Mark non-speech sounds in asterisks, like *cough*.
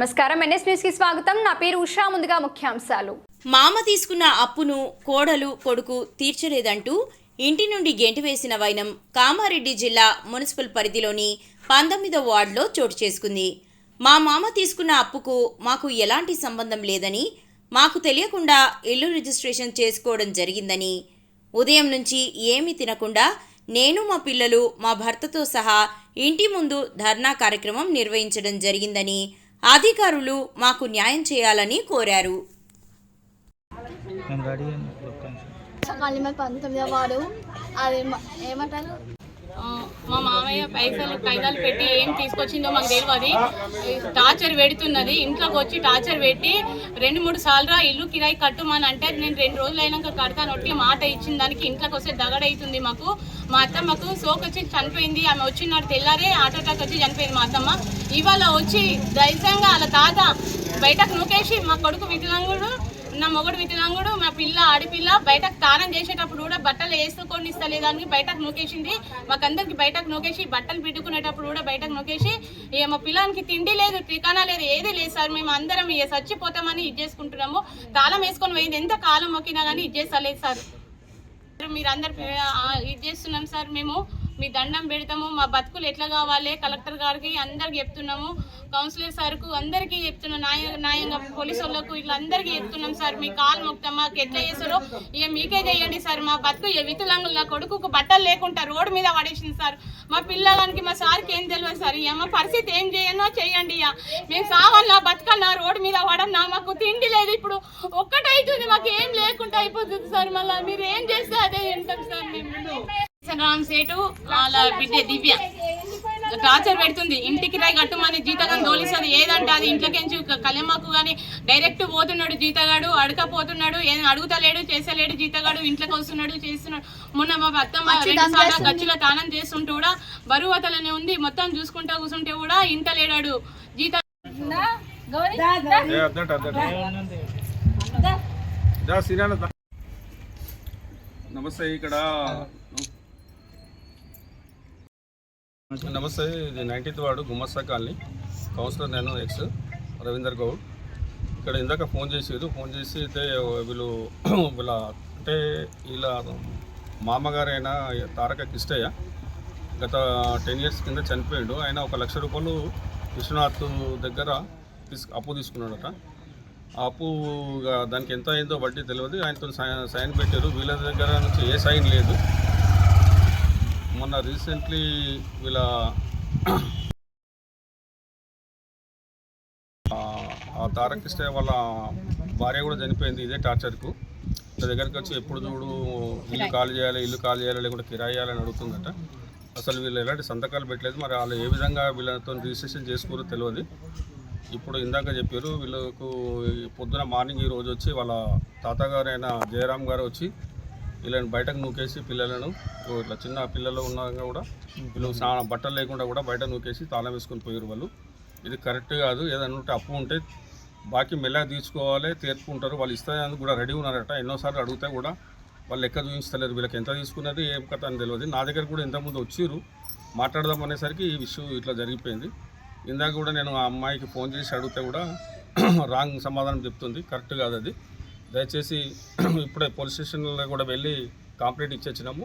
నమస్కారం. ఎన్ఎస్ న్యూస్కి స్వాగతం. నా పేరు ఉషా. ముందుగా ముఖ్యాంశాలు. మామ తీసుకున్న అప్పును కోడలు కొడుకు తీర్చలేదంటూ ఇంటి నుండి గెంటివేసిన వైనం కామారెడ్డి జిల్లా మున్సిపల్ పరిధిలోని పంతొమ్మిదో వార్డులో చోటు చేసుకుంది. మా మామ తీసుకున్న అప్పుకు మాకు ఎలాంటి సంబంధం లేదని మాకు తెలియకుండా ఇల్లు రిజిస్ట్రేషన్ చేసుకోవడం జరిగిందని ఉదయం నుంచి ఏమీ తినకుండా నేను మా పిల్లలు మా భర్తతో సహా ఇంటి ముందు ధర్నా కార్యక్రమం నిర్వహించడం జరిగిందని అధికారులు మాకు న్యాయం చేయాలని కోరారు. పంతొమ్మిదో వాడు అది ఏమంటారు? మా మామయ్య పైసలు పైసలు పెట్టి ఏం తీసుకొచ్చిందో మాకు తెలియదు టార్చర్ పెడుతున్నది. ఇంట్లోకి వచ్చి టార్చర్ పెట్టి రెండు మూడు సార్లు ఇల్లు కిరాయి కట్టుమని అంటే నేను రెండు రోజులు అయినాక కడతాను. ఒట్టి మాట ఇచ్చిన దానికి ఇంట్లోకి వస్తే దగడవుతుంది మాకు. మా అత్తమ్మకు సోక్ వచ్చి చనిపోయింది. ఆమె వచ్చినాడు తెల్లారే హార్ట్ అటాక్ వచ్చి చనిపోయింది మా అత్తమ్మ. ఇవాళ వచ్చి ధైర్యంగా వాళ్ళ తాత బయటకు నూకేసి మా కొడుకు వికలాంగుడు నా మొగుడు వికలాంగుడు మా పిల్ల ఆడిపిల్ల బయటకు తానం చేసేటప్పుడు కూడా బట్టలు వేసుకొని ఇస్తలేదానికి బయటకు నూకేసింది మాకందరికి బయటకు నూకేసి బట్టలు పిట్టుకునేటప్పుడు కూడా బయటకు నూకేసి ఇక మా పిల్లానికి తిండి లేదు ఠికానా లేదు ఏది లేదు సార్ మేము అందరం ఇక చచ్చిపోతామని ఇది చేసుకుంటున్నాము. తాళం వేసుకొని పోయింది ఎంత కాలం మొక్కినా కానీ ఇది చేస్తలేదు సార్. మీరందరు ఇది చేస్తున్నాం సార్ మేము. మీ దండం పెడతాము మా బతుకులు ఎట్లా కావాలి? కలెక్టర్ గారికి అందరికి చెప్తున్నాము కౌన్సిలర్ సార్కు అందరికీ చెప్తున్నాం న్యాయ న్యాయంగా పోలీసు వాళ్ళకు ఇట్లా అందరికీ చెప్తున్నాం సార్. మీ కాలు మొక్తాం మాకు ఎట్లా చేస్తారో ఇక మీకే చేయండి సార్. మా బతుకు ఇక నా కొడుకుకు బట్టలు లేకుండా రోడ్డు మీద పడేసింది సార్. మా పిల్లగానికి మా సార్కి ఏం తెలియదు సార్. ఇక మా పరిస్థితి ఏం చేయనో చేయండి ఇక. మేము సావన్నా బతకన్నా రోడ్డు మీద పడన్నా? మాకు తిండి లేదు ఇప్పుడు. ఒక్కటైతుంది మాకు ఏం లేకుండా అయిపోతుంది సార్. మళ్ళీ మీరు ఏం చేస్తారు? రామ్ సేటు వాళ్ళ బిడ్డ దివ్య. టార్చర్ పెడుతుంది. ఇంటికి రాయి కట్టుమని జీతగాని దోలిస్తుంది ఏదంటే అది ఇంట్లోకించి కళ్యామాకు కానీ డైరెక్ట్ పోతున్నాడు జీతగాడు అడకపోతున్నాడు ఏం అడుగుతలేడు చేసలేడు జీతగాడు ఇంట్లోకి వస్తున్నాడు చేస్తున్నాడు. మొన్న మా సార్లు గచ్చిలో తానం చేస్తుంటే కూడా బరువు అతలనే ఉంది. మొత్తం చూసుకుంటా కూర్చుంటే కూడా ఇంట లేడాడు జీత. నమస్తే ఇక్కడ. నమస్తే ఇది nineteenth ward Gummasta colony. Councillor నేను ఎక్స్ రవీందర్ గౌడ్. ఇక్కడ ఇందాక ఫోన్ చేసారు ఫోన్ చేసి అయితే వీళ్ళు *clears throat* వీళ్ళ అంటే వీళ్ళ మామగారైన తారక కిష్టయ్య గత టెన్ ఇయర్స్ కింద చనిపోయాడు. ఆయన ఒక లక్ష రూపాయలు విశ్వనాథ్ దగ్గర తీసుకు అప్పు తీసుకున్నాడట. ఆ అప్పు దానికి ఎంత అయిందో వడ్డీ తెలియదు ఆయనతో సైన్ పెట్టారు. వీళ్ళ దగ్గర నుంచి ఏ సైన్ లేదు. మొన్న రీసెంట్లీ వీళ్ళ ఆ- ఆ వాళ్ళ భార్య కూడా చనిపోయింది ఇదే టార్చర్కు వీళ్ళ దగ్గరికి వచ్చి ఎప్పుడు చూడు ఇల్లు ఖాళీ చేయాలి ఇల్లు ఖాళీ చేయాలి లేకుంటే కిరాయి చేయాలని అడుగుతుందట. అసలు వీళ్ళు ఎలాంటి సంతకాలు పెట్టలేదు. మరి వాళ్ళు ఏ విధంగా వీళ్ళతో రిజిస్ట్రేషన్ చేసుకోరో తెలియదు. ఇప్పుడు ఇందాక చెప్పారు వీళ్ళకు పొద్దున మార్నింగ్ ఈ రోజు వచ్చి వాళ్ళ తాతగారైన జయరామ్ గారు వచ్చి వీళ్ళని బయటకు నూకేసి పిల్లలను ఇట్లా చిన్న పిల్లలు ఉన్నాక కూడా వీళ్ళు స్నానం బట్టలు లేకుండా కూడా బయట నూకేసి తాళం వేసుకొని పోయారు వాళ్ళు. ఇది కరెక్ట్ కాదు. ఏదైనా ఉంటే అప్పు ఉంటే బాకీ మెల్లగా తీసుకోవాలి తీర్పుకుంటారు వాళ్ళు ఇస్తానికి కూడా రెడీ ఉన్నారట. ఎన్నోసార్లు అడిగితే కూడా వాళ్ళు లెక్క చూపించలేరు. వీళ్ళకి ఎంత తీసుకున్నది ఏం కథ అని తెలియదు. నా దగ్గర కూడా ఇంతకుముందు వచ్చిర్రు. మాట్లాడదాం అనేసరికి ఈ విషయం ఇట్లా జరిగిపోయింది. ఇందాక కూడా నేను ఆ అమ్మాయికి ఫోన్ చేసి అడిగితే కూడా *clears throat* రాంగ్ సమాధానం చెప్తుంది. కరెక్ట్ కాదు అది. దయచేసి *clears throat* ఇప్పుడే పోలీస్ స్టేషన్లో కూడా వెళ్ళి కంప్లైంట్ ఇచ్చేచ్చినాము